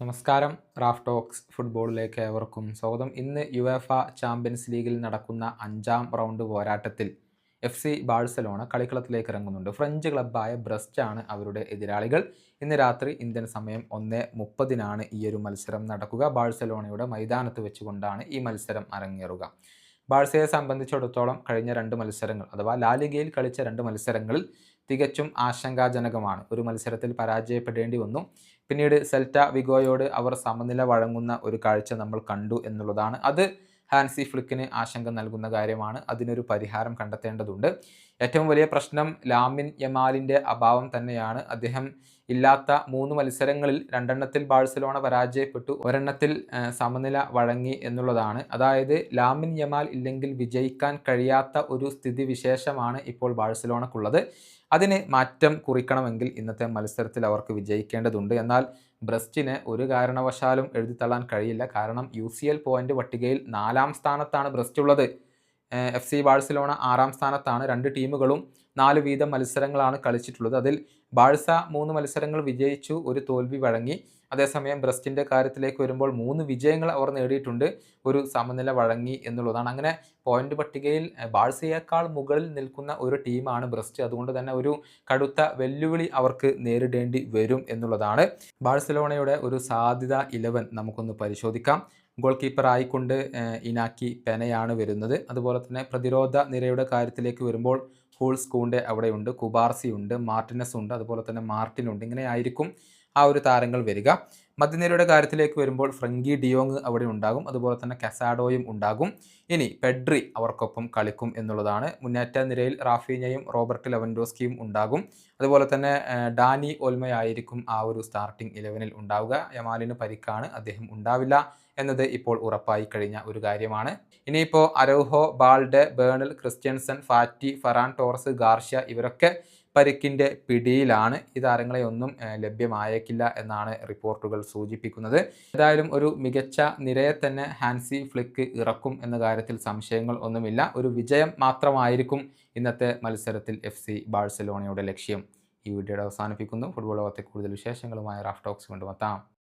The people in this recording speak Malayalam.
നമസ്കാരം. റാഫ്റ്റോക്സ് ഫുട്ബോളിലേക്ക് ഏവർക്കും സ്വാഗതം. ഇന്ന് യുവേഫ ചാമ്പ്യൻസ് ലീഗിൽ നടക്കുന്ന അഞ്ചാം റൗണ്ട് പോരാട്ടത്തിൽ എഫ് സി ബാഴ്സലോണ കളിക്കളത്തിലേക്ക് ഇറങ്ങുന്നുണ്ട്. ഫ്രഞ്ച് ക്ലബ്ബായ ബ്രസ്റ്റ് ആണ് അവരുടെ എതിരാളികൾ. ഇന്ന് രാത്രി ഇന്ത്യൻ സമയം ഒന്ന് മുപ്പതിനാണ് ഈ ഒരു മത്സരം നടക്കുക. ബാഴ്സലോണയുടെ മൈതാനത്ത് വെച്ചുകൊണ്ടാണ് ഈ മത്സരം അരങ്ങേറുക. ബാഴ്സയെ സംബന്ധിച്ചിടത്തോളം കഴിഞ്ഞ രണ്ട് മത്സരങ്ങൾ അഥവാ ലാലിഗയിൽ കളിച്ച രണ്ട് മത്സരങ്ങളിൽ തികച്ചും ആശങ്കാജനകമാണ്. ഒരു മത്സരത്തിൽ പരാജയപ്പെടേണ്ടി വന്നു. പിന്നീട് സെൽറ്റ വിഗോയോട് അവർ സമനില വഴങ്ങുന്ന ഒരു കാഴ്ച നമ്മൾ കണ്ടു എന്നുള്ളതാണ്. അത് ഹാൻസി ഫ്ലിക്കിന് ആശങ്ക നൽകുന്ന കാര്യമാണ്. അതിനൊരു പരിഹാരം കണ്ടെത്തേണ്ടതുണ്ട്. ഏറ്റവും വലിയ പ്രശ്നം ലാമിൻ യമാലിന്റെ അഭാവം തന്നെയാണ്. അദ്ദേഹം ഇല്ലാത്ത മൂന്ന് മത്സരങ്ങളിൽ രണ്ടെണ്ണത്തിൽ ബാഴ്സലോണ പരാജയപ്പെട്ടു. ഒരെണ്ണത്തിൽ സമനില വഴങ്ങി എന്നുള്ളതാണ്. അതായത് ലാമിൻ യമാൽ ഇല്ലെങ്കിൽ വിജയിക്കാൻ കഴിയാത്ത ഒരു സ്ഥിതിവിശേഷമാണ് ഇപ്പോൾ ബാഴ്സലോണക്കുള്ളത്. അതിന് മാറ്റം കുറിക്കണമെങ്കിൽ ഇന്നത്തെ മത്സരത്തിൽ അവർക്ക് വിജയിക്കേണ്ടതുണ്ട്. എന്നാൽ ബ്രസ്റ്റിന് ഒരു കാരണവശാലും എഴുതിത്തള്ളാൻ കഴിയില്ല. കാരണം യു സി എൽ പോയിന്റ് പട്ടികയിൽ നാലാം സ്ഥാനത്താണ് ബ്രസ്റ്റ് ഉള്ളത് എഫ് സി ബാഴ്സലോണ ആറാം സ്ഥാനത്താണ് രണ്ട് ടീമുകളും നാല് വീതം മത്സരങ്ങളാണ് കളിച്ചിട്ടുള്ളത്. അതിൽ ബാഴ്സ മൂന്ന് മത്സരങ്ങൾ വിജയിച്ചു ഒരു തോൽവി വഴങ്ങി. അതേസമയം ബ്രസ്റ്റിന്റെ കാര്യത്തിലേക്ക് വരുമ്പോൾ മൂന്ന് വിജയങ്ങൾ അവർ നേടിയിട്ടുണ്ട് ഒരു സമനില വഴങ്ങി എന്നുള്ളതാണ്. അങ്ങനെ പോയിന്റ് പട്ടികയിൽ ബാഴ്സയേക്കാൾ മുകളിൽ നിൽക്കുന്ന ഒരു ടീമാണ് ബ്രസ്റ്റ്. അതുകൊണ്ട് തന്നെ ഒരു കടുത്ത വെല്ലുവിളി അവർക്ക് നേരിടേണ്ടി വരും എന്നുള്ളതാണ്. ബാഴ്സലോണയുടെ ഒരു സാധ്യത ഇലവൻ നമുക്കൊന്ന് പരിശോധിക്കാം. ഗോൾ കീപ്പർ ആയിക്കൊണ്ട് ഇനാക്കി പെനയാണ് വരുന്നത്. അതുപോലെ തന്നെ പ്രതിരോധ നിരയുടെ കാര്യത്തിലേക്ക് വരുമ്പോൾ ഹൂൾസ് കൂണ്ടെ അവിടെയുണ്ട് കുബാർസി ഉണ്ട് മാർട്ടിനസ് ഉണ്ട് അതുപോലെ തന്നെ മാർട്ടിൻ ഉണ്ട് ഇങ്ങനെ ആയിരിക്കും ആ ഒരു താരങ്ങൾ വരിക. മധ്യനിരയുടെ കാര്യത്തിലേക്ക് വരുമ്പോൾ ഫ്രങ്കി ഡിയോങ് അവിടെ ഉണ്ടാകും. അതുപോലെ തന്നെ കസാഡോയും ഉണ്ടാകും. ഇനി പെഡ്രി അവർക്കൊപ്പം കളിക്കും എന്നുള്ളതാണ്. മുന്നേറ്റ നിരയിൽ റാഫീനയും റോബർട്ട് ലെവൻഡോസ്കിയും ഉണ്ടാകും. അതുപോലെ തന്നെ ഡാനി ഓൽമയായിരിക്കും ആ ഒരു സ്റ്റാർട്ടിംഗ് ഇലവനിൽ ഉണ്ടാവുക. യമാലിന് പരിക്കാണ് അദ്ദേഹം ഉണ്ടാവില്ല. എന്നത് ഇപ്പോൾ ഉറപ്പായി കഴിഞ്ഞ ഒരു കാര്യമാണ്. ഇനിയിപ്പോൾ Araujo Balde Bernal Christensen Fati Ferran Torres Garcia ഇവരൊക്കെ പരിക്കിന്റെ പിടിയിലാണ്. ഈ താരങ്ങളെ ഒന്നും ലഭ്യമായേക്കില്ല എന്നാണ് റിപ്പോർട്ടുകൾ സൂചിപ്പിക്കുന്നത്. ഏതായാലും ഒരു മികച്ച നിരയെ തന്നെ ഹാൻസി ഫ്ലിക്ക് ഇറക്കും എന്ന കാര്യത്തിൽ സംശയങ്ങൾ ഒന്നുമില്ല. ഒരു വിജയം മാത്രമായിരിക്കും ഇന്നത്തെ മത്സരത്തിൽ എഫ് സി ബാഴ്സലോണയുടെ ലക്ഷ്യം. ഈ വീഡിയോയുടെ അവസാനിപ്പിക്കുന്നു. ഫുട്ബോൾ ലോകത്തെ കൂടുതൽ വിശേഷങ്ങളുമായ റാഫ് ടോക്സ് കൊണ്ടുവത്താം